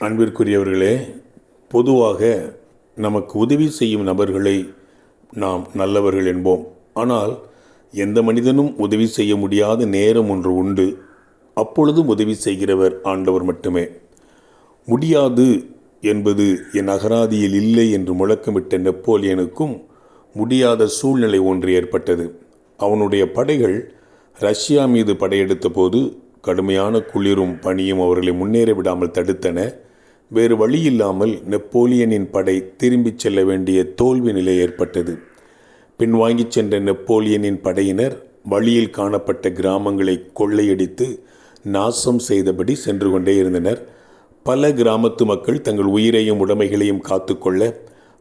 அன்பிற்குரியவர்களே பொதுவாக நமக்கு உதவி செய்யும் நபர்களை நாம் நல்லவர்கள் என்போம். ஆனால் எந்த மனிதனும் உதவி செய்ய முடியாத நேரம் ஒன்று உண்டு. அப்பொழுதும் உதவி செய்கிறவர் ஆண்டவர் மட்டுமே. முடியாது என்பது என் அகராதியில் இல்லை என்று முழக்கமிட்ட நெப்போலியனுக்கும் முடியாத சூழ்நிலை ஒன்று ஏற்பட்டது. அவனுடைய படைகள் ரஷ்யா மீது படையெடுத்த போது கடுமையான குளிரும் பணியும் அவர்களை முன்னேற விடாமல் தடுத்தன. வேறு வழியில்லாமல் நெப்போலியனின் படை திரும்பிச் செல்ல வேண்டிய தோல்வி நிலை ஏற்பட்டது. பின்வாங்கிச் சென்ற நெப்போலியனின் படையினர் வழியில் காணப்பட்ட கிராமங்களை கொள்ளையடித்து நாசம் செய்தபடி சென்று கொண்டே இருந்தனர். பல கிராமத்து மக்கள் தங்கள் உயிரையும் உடைமைகளையும் காத்துக்கொள்ள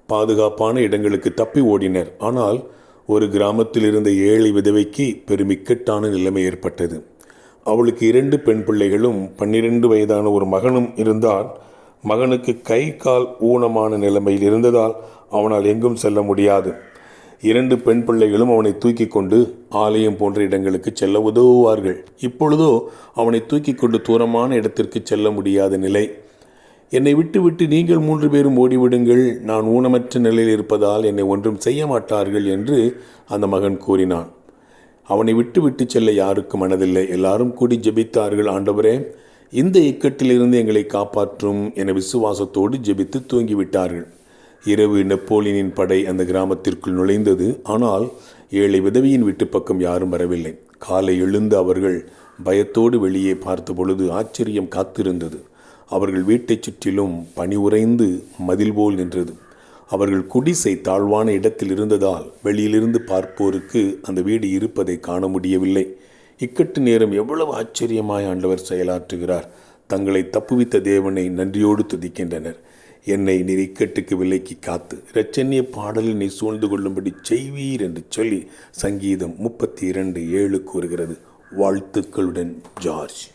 பாதுகாப்பான இடங்களுக்கு தப்பி ஓடினர். ஆனால் ஒரு கிராமத்தில் இருந்த ஏழை விதவைக்கு பெரும் இக்கட்டான நிலைமை ஏற்பட்டது. அவளுக்கு இரண்டு பெண் பிள்ளைகளும் பன்னிரண்டு வயதான ஒரு மகனும் இருந்தால் மகனுக்கு கை கால் ஊனமான நிலைமையில் இருந்ததால் அவனால் எங்கும் செல்ல முடியாது. இரண்டு பெண் பிள்ளைகளும் அவனை தூக்கி கொண்டு ஆலயம் போன்ற இடங்களுக்கு செல்ல உதவுவார்கள். இப்பொழுதோ அவனை தூக்கி கொண்டு தூரமான இடத்திற்கு செல்ல முடியாத நிலை. என்னை விட்டுவிட்டு நீங்கள் மூன்று பேரும் ஓடிவிடுங்கள். நான் ஊனமற்ற நிலையில் இருப்பதால் என்னை ஒன்றும் செய்ய மாட்டார்கள் என்று அந்த மகன் கூறினான். அவனை விட்டு விட்டு செல்ல யாருக்கும் மனதில்லை. எல்லாரும் கூடி ஜெபித்தார்கள் ஆண்டவரே இந்த இக்கட்டிலிருந்து எங்களை காப்பாற்றும் என விசுவாசத்தோடு ஜெபித்து தூங்கிவிட்டார்கள். இரவு நெப்போலியனின் படை அந்த கிராமத்திற்குள் நுழைந்தது. ஆனால் ஏழை விதவியின் வீட்டு பக்கம் யாரும் வரவில்லை. காலை எழுந்து அவர்கள் பயத்தோடு வெளியே பார்த்த பொழுது ஆச்சரியம் காத்திருந்தது. அவர்கள் வீட்டைச் சுற்றிலும் பனி உறைந்து மதில் போல் நின்றது. அவர்கள் குடிசை தாழ்வான இடத்தில் இருந்ததால் வெளியிலிருந்து பார்ப்போருக்கு அந்த வீடு இருப்பதை காண முடியவில்லை. இக்கட்டு நேரம் எவ்வளவு ஆச்சரியமாய் ஆண்டவர் செயலாற்றுகிறார். தங்களை தப்புவித்த தேவனை நன்றியோடு துதிக்கின்றனர். என்னை நீர் இக்கட்டுக்கு விலைக்கு காத்து இரட்சண்ய பாடலில் நீ சூழ்ந்து கொள்ளும்படி செய்வீர் என்று சொல்லி சங்கீதம் முப்பத்தி இரண்டு ஏழு கூறுகிறது. வாழ்த்துக்களுடன் ஜார்ஜ்.